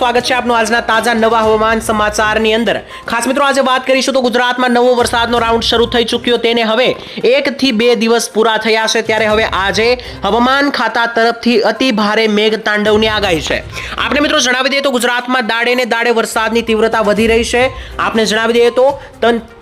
સ્વાગત છે આપનું આજના તાજા નવા હવામાન સમાચારની અંદર. ખાસ મિત્રો, આજે વાત કરીશું તો ગુજરાતમાં નવો વરસાદનો રાઉન્ડ શરૂ થઈ ચૂક્યો તેને હવે એકથી બે દિવસ પૂરા થયા છે ત્યારે હવે આજે હવામાન ખાતા તરફથી અતિ ભારે મેઘ તાંડવની આગાહી છે. આપણે મિત્રો જણાવી દઈએ તો ગુજરાતમાં દાડે ને દાડે વરસાદની તીવ્રતા વધી રહી છે. આપણે જણાવી દઈએ તો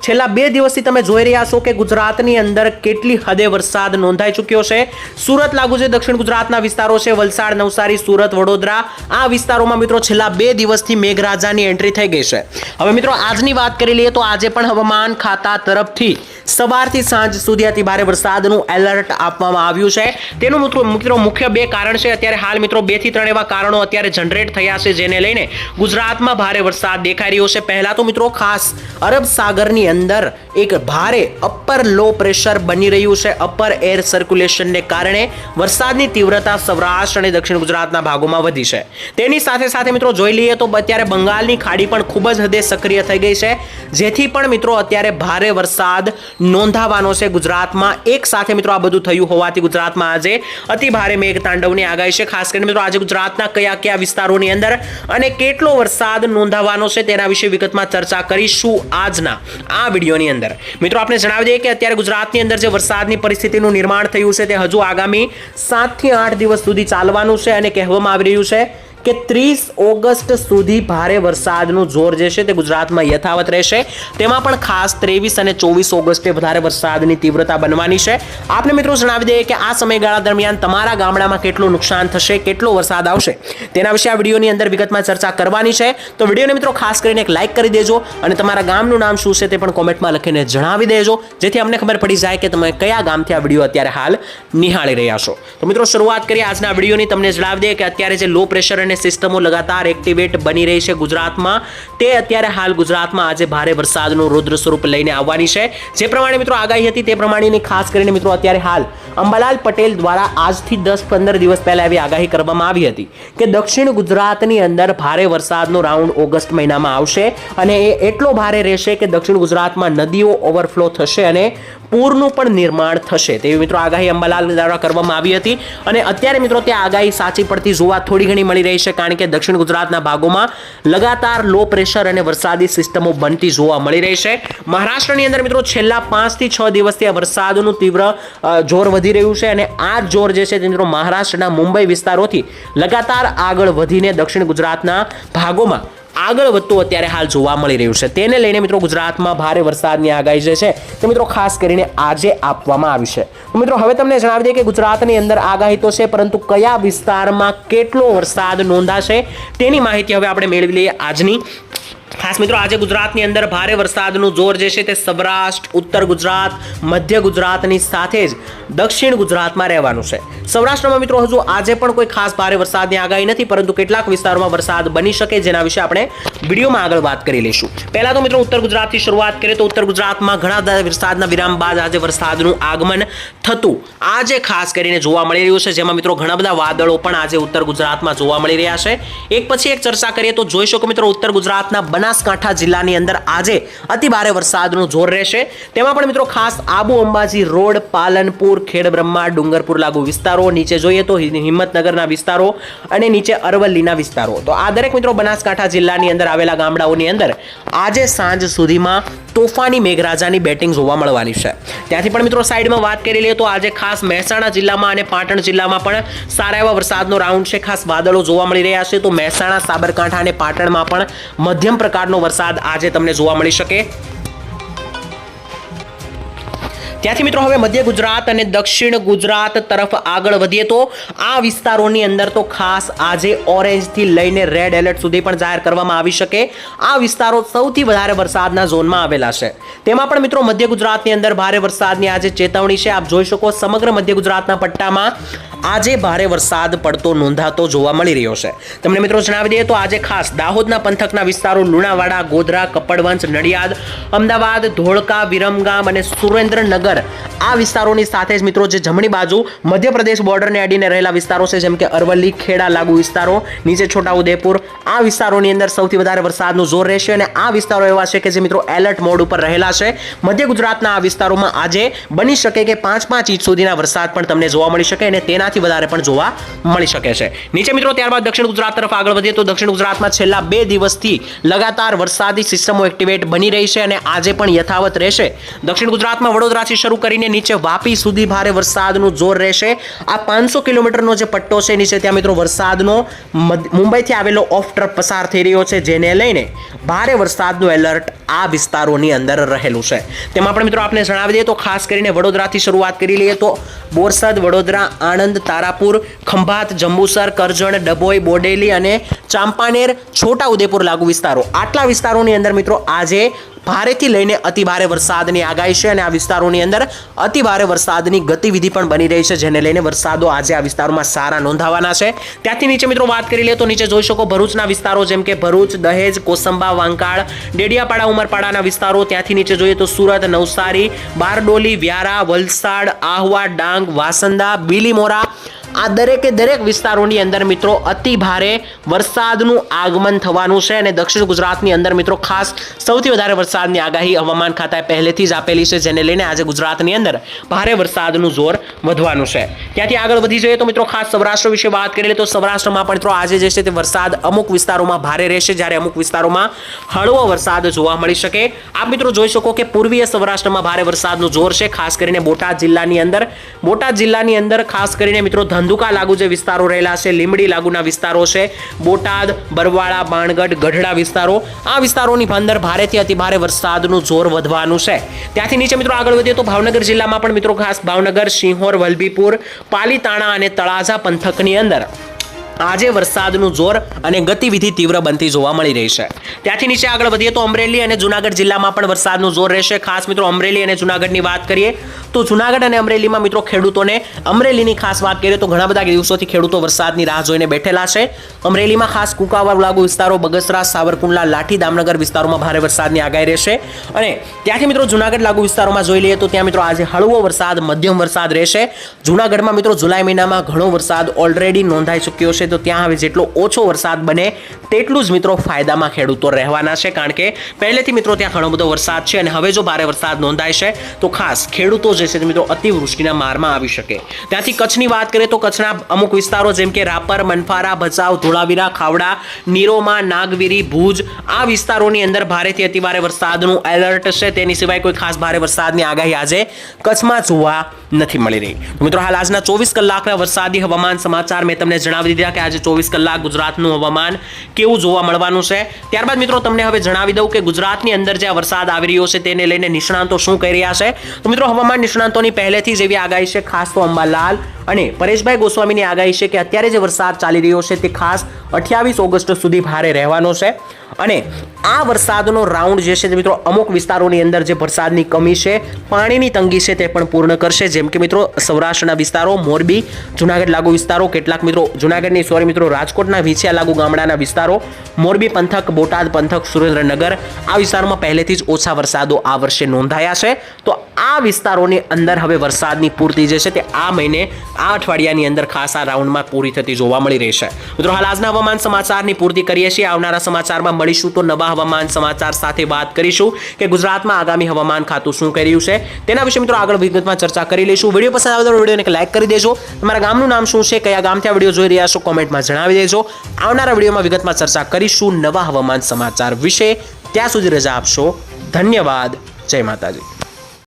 છેલ્લા બે દિવસથી તમે જોઈ રહ્યા છો કે ગુજરાતની અંદર કેટલી હદે વરસાદ નોંધાઈ ચૂક્યો છે. સુરત લાગુ છે, દક્ષિણ ગુજરાતના વિસ્તારો છે, વલસાડ, નવસારી, સુરત, વડોદરા આ વિસ્તારોમાં મિત્રો છેલ્લા બે દિવસથી મેઘરાજાની એન્ટ્રી થઈ ગઈ છે. હવે મિત્રો, આજની વાત કરી લઈએ તો આજે પણ હવામાન ખાતા તરફથી સવારથી સાંજ સુધી અતિ ભારે વરસાદનું એલર્ટ આપવામાં આવ્યું છે. તેનું મિત્રો મિત્રો મુખ્ય બે કારણ છે. અત્યારે હાલ મિત્રો બેથી ત્રણ એવા કારણો અત્યારે જનરેટ થયા છે જેને લઈને ગુજરાતમાં ભારે વરસાદ દેખાઈ રહ્યો છે. પહેલા તો મિત્રો ખાસ અરબ સાગરની અંદર એક ભારે અપર લો પ્રેશર બની રહ્યું છે. અપર એર સર્ક્યુલેશનને કારણે વરસાદની તીવ્રતા સૌરાષ્ટ્ર અને દક્ષિણ ગુજરાતના ભાગોમાં વધી છે. તેની સાથે સાથે મિત્રો જોઈ લઈએ તો અત્યારે બંગાળની ખાડી પણ ખૂબ જ હદે સક્રિય થઈ ગઈ છે. જેથી પણ મિત્રો અત્યારે ભારે વરસાદ નોંધાવાનો છે ગુજરાતમાં. એક સાથે મિત્રો આ બધું થયું હોવાથી ગુજરાતમાં આજે અતિ ભારે મેઘ તાંડવની આગાહી છે. ખાસ કરીને મિત્રો આજે ગુજરાતના કયા કયા વિસ્તારોની અંદર અને કેટલો વરસાદ નોંધાવાનો છે તેના વિશે વિગતમાં ચર્ચા કરીશું આજના આ વિડીયોની અંદર. મિત્રો આપણે જણાવી દઈએ કે અત્યારે ગુજરાતની અંદર જે વરસાદની પરિસ્થિતિનું નિર્માણ થયું છે તે હજુ આગામી સાતથી આઠ દિવસ સુધી ચાલવાનું છે અને કહેવામાં આવી રહ્યું છે કે ત્રીસ ઓગસ્ટ સુધી ભારે વરસાદનું જોર જે છે તે ગુજરાતમાં યથાવત રહેશે. તેમાં પણ ખાસ ત્રેવીસ અને ચોવીસ ઓગસ્ટે વધારે વરસાદની તીવ્રતા બનવાની છે. આપને મિત્રો જણાવી દઈએ કે આ સમયગાળા દરમિયાન તમારા ગામડામાં કેટલું નુકસાન થશે, કેટલો વરસાદ આવશે? તેના વિશે આ વિડીયોની અંદર વિગતમાં ચર્ચા કરવાની છે. તો વિડીયોને મિત્રો ખાસ કરીને એક લાઇક કરી દેજો અને તમારા ગામનું નામ શું છે તે પણ કોમેન્ટમાં લખીને જણાવી દેજો. જેથી અમને ખબર પડી જાય કે તમે કયા ગામથી આ વીડિયો અત્યારે હાલ નિહાળી રહ્યા છો. તો મિત્રો, શરૂઆત કરીએ આજના વિડીયોની. તમને જણાવી દઈએ કે અત્યારે જે લો પ્રેશર અને સિસ્ટમો લગાતાર એક્ટિવેટ બની રહી છે ગુજરાતમાં. તે અત્યારે હાલ ગુજરાતમાં આજે ભારે વરસાદનું રુદ્ર સ્વરૂપ લઈને આવવાની છે. જે પ્રમાણે મિત્રો આગાહી હતી તે પ્રમાણેની ખાસ કરીને મિત્રો અત્યારે હાલ અંબાલાલ પટેલ દ્વારા આજથી દસ પંદર દિવસ પહેલાં એવી આગાહી કરવામાં આવી હતી કે દક્ષિણ ગુજરાતની અંદર ભારે વરસાદનો રાઉન્ડ ઓગસ્ટ મહિનામાં આવશે અને એ એટલો ભારે રહેશે કે દક્ષિણ ગુજરાતમાં નદીઓ ઓવરફ્લો થશે અને પૂરનું પણ નિર્માણ થશે. તેવી મિત્રો આગાહી અંબાલાલ દ્વારા કરવામાં આવી હતી. અને અત્યારે મિત્રો તે આગાહી સાચી પડતી જોવા થોડી ઘણી મળી રહી છે, કારણ કે દક્ષિણ ગુજરાતના ભાગોમાં લગાતાર લો પ્રેશર અને વરસાદી સિસ્ટમો બનતી જોવા મળી રહી છે. મહારાષ્ટ્રની અંદર મિત્રો છેલ્લા પાંચથી છ દિવસથી આ વરસાદનું તીવ્ર જોર વધી રહ્યું છે અને આ જોર જે છે તે મિત્રો મહારાષ્ટ્રના મુંબઈ વિસ્તારોથી લગાતાર આગળ વધીને દક્ષિણ ગુજરાતના ભાગોમાં આગળ વધતું અત્યારે હાલ જોવા મળી રહ્યું છે. તેને લઈને મિત્રો ગુજરાતમાં ભારે વરસાદની આગાહી જે છે તે મિત્રો ખાસ કરીને આજે આપવામાં આવી છે. તો મિત્રો હવે તમને જણાવી દઈએ કે ગુજરાતની અંદર આગાહી તો છે, પરંતુ કયા વિસ્તારમાં કેટલો વરસાદ નોંધાશે તેની માહિતી હવે આપણે મેળવી લઈએ આજની. ખાસ મિત્રો, આજે ગુજરાતની અંદર ભારે વરસાદનું જોર જે છે તે સૌરાષ્ટ્ર, ઉત્તર ગુજરાત, મધ્ય ગુજરાતની સાથે જ દક્ષિણ ગુજરાતમાં રહેવાનું છે. સૌરાષ્ટ્રમાં મિત્રો, હજુ આજે પણ કોઈ ખાસ ભારે વરસાદની આગાહી નથી, પરંતુ કેટલાક વિસ્તારોમાં વરસાદ બની શકે જેના વિશે આપણે વિડીયોમાં આગળ વાત કરી લઈશું. પહેલાં તો મિત્રો, ઉત્તર ગુજરાતથી શરૂઆત કરીએ તો ઉત્તર ગુજરાતમાં ઘણા વરસાદના વિરામ બાદ આજે વરસાદનું આગમન થતું. આજે ખાસ કરીને જોવા મળી રહ્યું છે, જેમાં મિત્રો, ઘણા બધા વાદળો પણ આજે ઉત્તર ગુજરાતમાં જોવા મળી રહ્યા છે. એક પછી એક ચર્ચા કરીએ તો જોઈ શકો મિત્રો, ઉત્તર ગુજરાતના બનાસકાંઠા જિલ્લાની અંદર આજે અતિ ભારે વરસાદનું જોર રહેશે. તેમાં પણ મિત્રો ખાસ આબુ અંબાજી રોડ, પાલનપુર, ખેડબ્રહ્મા, ડુંગરપુર લાગુ વિસ્તારો, નીચે જોઈએ તો હિંમતનગરના વિસ્તારો અને નીચે અરવલ્લીના વિસ્તારો. તો આ દરેક મિત્રો બનાસકાંઠા જિલ્લાની અંદર આવેલા ગામડાઓની અંદર આજે સાંજ સુધીમાં તોફાની મેઘરાજાની બેટિંગ જોવા મળવાની છે. ત્યાંથી પણ મિત્રો સાઈડમાં વાત કરી લઈએ તો આજે ખાસ મહેસાણા જિલ્લામાં અને પાટણ જિલ્લામાં પણ સારા એવા વરસાદનો રાઉન્ડ છે. ખાસ વાદળો જોવા મળી રહ્યા છે. તો મહેસાણા, સાબરકાંઠા અને પાટણમાં પણ મધ્યમ પ્રકારનો વરસાદ આજે તમને જોવા મળી શકે. ત્યાંથી મિત્રો હવે મધ્ય ગુજરાત અને દક્ષિણ ગુજરાત તરફ આગળ વધીએ તો આ વિસ્તારોની અંદર તો ખાસ આજે ઓરેન્જથી લઈને રેડ એલર્ટ સુધી પણ જાહેર કરવામાં આવી શકે. આ વિસ્તારો સૌથી વધારે વરસાદના ઝોનમાં આવેલા છે. તેમાં પણ મિત્રો મધ્ય ગુજરાતની અંદર ભારે વરસાદની આજે ચેતવણી છે. આપ જોઈ શકો સમગ્ર મધ્ય ગુજરાતના પટ્ટામાં આજે ભારે વરસાદ પડતો નોંધાતો જોવા મળી રહ્યો છે. તમને મિત્રો જણાવી દઈએ તો આજે ખાસ દાહોદના પંથકના વિસ્તારો લુણાવાડા, ગોધરા કપડવંશ નડિયાદ, અમદાવાદ, ધોળકા, વિરમગામ અને સુરેન્દ્રનગર સુરેન્દ્રનગર આ વિસ્તારોની સાથે જ મિત્રો જે જમણી બાજુ મધ્યપ્રદેશ બોર્ડરને અડીને રહેલા વિસ્તારો છે, જેમ કે અરવલ્લી, ખેડા, લાગુ વિસ્તારો, નીચે છોટાઉદેપુર, આ વિસ્તારોની અંદર સૌથી વધારે વરસાદનું જોર રહેશે અને આ વિસ્તારો એવા છે કે જે મિત્રો એલર્ટ મોડ ઉપર રહેલા છે. મધ્ય ગુજરાતના આ વિસ્તારોમાં આજે બની શકે કે પાંચ પાંચ ઇંચ સુધીના વરસાદ પણ તમને જોવા મળી શકે અને તેનાથી વધારે પણ જોવા મળી શકે છે. નીચે મિત્રો ત્યારબાદ દક્ષિણ ગુજરાત તરફ આગળ વધીએ તો દક્ષિણ ગુજરાતમાં છેલ્લા બે દિવસથી લગાતાર વરસાદી સિસ્ટમો એક્ટિવેટ બની રહી છે અને આજે પણ યથાવત રહેશે. દક્ષિણ ગુજરાતમાં વડોદરાથી શરૂ કરીને નીચે વાપી સુધી ભારે વરસાદનું જોર રહેશે. આ પાંચસો કિલોમીટરનો જે પટ્ટો છે, નીચે ત્યાં મિત્રો વરસાદનો મુંબઈથી આવેલો ઓફ ટ્રક પસાર થઈ રહ્યો છે, જેને લઈને ભારે વરસાદનું એલર્ટ આ વિસ્તારોની અંદર રહેલું છે. તેમાં પણ મિત્રો આપણે જણાવી દઈએ તો ખાસ કરીને વડોદરાથી શરૂઆત કરી લઈએ તો બોરસદ, વડોદરા, આણંદ, તારાપુર, ખંભાત, જંબુસર, કરજણ, ડભોઈ, બોડેલી અને ચાંપાનેર, છોટા ઉદેપુર લાગુ વિસ્તારો. આટલા વિસ્તારોની અંદર મિત્રો આજે ભારેથી લઈને અતિ ભારે વરસાદની આગાહી છે અને આ વિસ્તારોની અંદર અતિ ભારે વરસાદની ગતિવિધિ પણ બની રહી છે, જેને લઈને વરસાદો આજે આ વિસ્તારોમાં સારા નોંધાવાના છે. ત્યાંથી નીચે મિત્રો વાત કરી લે તો નીચે જોઈ શકો ભરૂચના વિસ્તારો, જેમ કે ભરૂચ, દહેજ, કોસંબા, વાંકાળ, ડેડિયાપાડા ઉમરપાડાના વિસ્તારો, ત્યાંથી નીચે જોઈએ તો સુરત, નવસારી, બારડોલી, વ્યારા, વલસાડ, આહવા, ડાંગ, વાસંદા, બીલીમોરા આ દરેકે દરેક વિસ્તારોની અંદર મિત્રો અતિ ભારે વરસાદનું આગમન થવાનું છે અને દક્ષિણ ગુજરાતની અંદર મિત્રો ખાસ સૌથી વધારે વરસાદની આગાહી હવામાન ખાતાએ પહેલેથી જ આપેલી છે, જેને લઈને આજે ગુજરાતની અંદર ભારે વરસાદનું જોર વધવાનું છે. ત્યાંથી આગળ વધી જઈએ તો મિત્રો ખાસ સૌરાષ્ટ્ર વિશે વાત કરી લઈએ તો સૌરાષ્ટ્રમાં પણ મિત્રો આજે જે છે તે વરસાદ અમુક વિસ્તારોમાં ભારે રહેશે, જ્યારે અમુક વિસ્તારોમાં હળવો વરસાદ જોવા મળી શકે. આપ મિત્રો જોઈ શકો કે પૂર્વીય સૌરાષ્ટ્રમાં ભારે વરસાદનું જોર છે, ખાસ કરીને બોટાદ જિલ્લાની અંદર. બોટાદ જિલ્લાની અંદર ખાસ કરીને મિત્રો ધંધુકા લાગુ જે વિસ્તારો રહેલા છે લીમડી લાગુના વિસ્તારો છે, બોટાદ, બરવાળા બાણગઢ ગઢડા વિસ્તારો. આ વિસ્તારોની અંદર ભારેથી અતિ ભારે વરસાદનું જોર વધવાનું છે. ત્યાંથી નીચે મિત્રો આગળ વધીએ તો ભાવનગર જિલ્લામાં પણ મિત્રો ખાસ ભાવનગર સિંહોર વલભીપુર, પાલીતાણા અને તળાજા પંથકની અંદર. આજે વરસાદનું જોર અને ગતિવિધિ તીવ્ર બનતી જોવા મળી રહી છે. ત્યાંથી નીચે આગળ વધીએ તો અમરેલી અને જુનાગઢ જિલ્લામાં પણ વરસાદનું જોર રહેશે. ખાસ મિત્રો, અમરેલી અને જુનાગઢની વાત કરીએ તો જુનાગઢ અને અમરેલીમાં મિત્રો ખેડૂતોને અમરેલીની ખાસ વાત કરીએ તો ઘણા બધા દિવસોથી ખેડૂતો વરસાદની રાહ જોઈને બેઠેલા છે. અમરેલીમાં ખાસ કુકાવાવ લાગુ વિસ્તારો, બગસરા, સાવરકુંડલા, લાઠી દામનગર વિસ્તારોમાં ભારે વરસાદની આગાહી રહેશે. અને ત્યાંથી મિત્રો જુનાગઢ લાગુ વિસ્તારોમાં જોઈ લઈએ તો ત્યાં મિત્રો આજે હળવો વરસાદ, મધ્યમ વરસાદ રહેશે. જુનાગઢમાં મિત્રો જુલાઈ મહિનામાં ઘણો વરસાદ ઓલરેડી નોંધાઈ ચૂક્યો છે. તો ત્યાં હવે જેટલો ઓછો વરસાદ બને તેટલું જ મિત્રો ફાયદામાં ખેડૂતો રહેવાના છે. કારણ કે પહેલેથી મિત્રો ત્યાં ઘણો બધો વરસાદ છે અને હવે જો ભારે વરસાદ નોંધાય છે, તો ખાસ ખેડૂતો જે છે મિત્રો અતિવૃષ્ટિના મારમાં આવી શકે. ત્યાંથી કચ્છની વાત કરીએ તો કચ્છના અમુક વિસ્તારો જેમ કે રાપર, મનફારા, ભચાઉ, ધોળાવીરા, ખાવડા, નીરોમાં, નાગવીરી, ભુજ આ વિસ્તારોની અંદર ભારેથી અતિભારે વરસાદનું એલર્ટ છે. તેની સિવાય કોઈ ખાસ ભારે વરસાદની આગાહી આજે કચ્છમાં જોવા નથી મળી રહી. મિત્રો હાલ આજના ચોવીસ કલાકના વરસાદી હવામાન સમાચાર મેં તમને જણાવી દીધા કે આજે ચોવીસ કલાક ગુજરાતનું હવામાન કેવું જોવા મળવાનું છે? ત્યારબાદ મિત્રો તમને હવે જણાવી દઉં કે ગુજરાતની અંદર જે વરસાદ આવી રહ્યો છે તેને લઈને નિષ્ણાંતો શું કહી રહ્યા છે? તો મિત્રો હવામાન નિષ્ણાંતોની પહેલેથી જ એવી આગાહી છે, ખાસ તો અંબાલાલ અને પરેશભાઈ ગોસ્વામીની આગાહી છે કે અત્યારે જે વરસાદ ચાલી રહ્યો છે તે ખાસ અઠ્યાવીસ ઓગસ્ટ સુધી ભારે રહેવાનો છે. અને આ વરસાદનો રાઉન્ડ જે છે તે મિત્રો અમુક વિસ્તારોની અંદર જે વરસાદની કમી છે, પાણીની તંગી છે તે પણ પૂર્ણ કરશે. જેમ કે મિત્રો સૌરાષ્ટ્રના વિસ્તારો, મોરબી, જુનાગઢ લાગુ વિસ્તારો, કેટલાક મિત્રો જુનાગઢની સોરી મિત્રો, રાજકોટના વિછિયા લાગુ ગામડાના વિસ્તારો, મોરબી પંથક, બોટાદ પંથક, સુરેન્દ્રનગર, આ વિસ્તારમાં પહેલેથી જ ઓછા વરસાદો આ વર્ષે નોંધાયા છે. તો આ વિસ્તારોની અંદર હવે વરસાદની પૂર્તિ જે છે તે આ મહિને, આ અઠવાડિયાની અંદર ખાસ આ રાઉન્ડમાં પૂરી થતી જોવા મળી રહી છે. મિત્રો, હાલ આજના હવામાન સમાચારની પૂર્તિ કરીએ છીએ. આવનારા સમાચારમાં મળીશું તો નવા હવામાન સમાચાર સાથે વાત કરીશું કે ગુજરાતમાં આગામી હવામાન ખાતું શું કરી રહ્યું છે તેના વિશે મિત્રો આગળ વિગતમાં ચર્ચા કરી લઈશું. વીડિયો પસંદ આવે તો વિડીયોને લાઈક કરી દેજો. તમારા ગામનું નામ શું છે? કયા ગામથી આ વીડિયો જોઈ રહ્યા છો? કોમેન્ટમાં જણાવી દેજો. આવનારા વિડીયોમાં વિગતમાં ચર્ચા કરીશું નવા હવામાન સમાચાર વિશે. ત્યાં સુધી રજા આપશો. ધન્યવાદ. જય માતાજી.